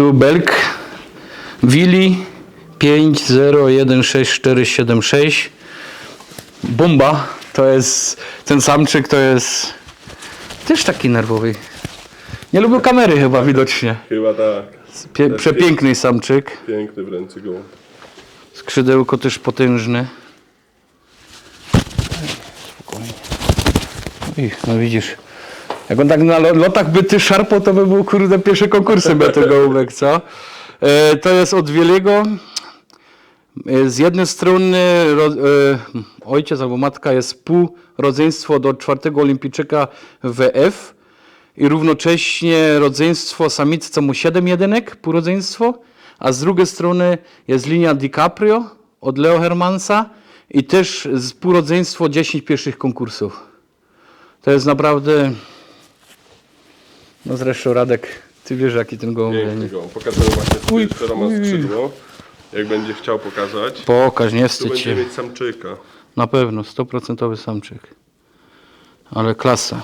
Tu Belk Willi 5016476 Bomba to jest ten samczyk to jest też taki nerwowy. Nie lubił kamery chyba widocznie. Chyba tak. Pie, przepiękny samczyk. Piękny w ręce gołąb. Skrzydełko też potężne. Spokojnie. I, no widzisz. Jak on tak na lo- lotach by ty szarpał, to by był kurde pierwsze konkursy by to gołąbek, co? E, to jest od Wieliego. E, z jednej strony ro, e, ojciec albo matka jest półrodzeństwo do czwartego olimpijczyka WF i równocześnie rodzeństwo samicy, co mu 7 jedynek, półrodzeństwo, a z drugiej strony jest linia DiCaprio od Leo Hermansa i też z półrodzeństwo 10 pierwszych konkursów. To jest naprawdę, no zresztą Radek, ty wiesz jaki ten gołąb Piękny. Pokażę właśnie Uj, jeszcze raz ma uj. skrzydło. Jak będzie chciał pokazać. Pokaż, nie Tu wstydź będzie się. mieć samczyka. Na pewno, 100% samczyk. Ale klasa.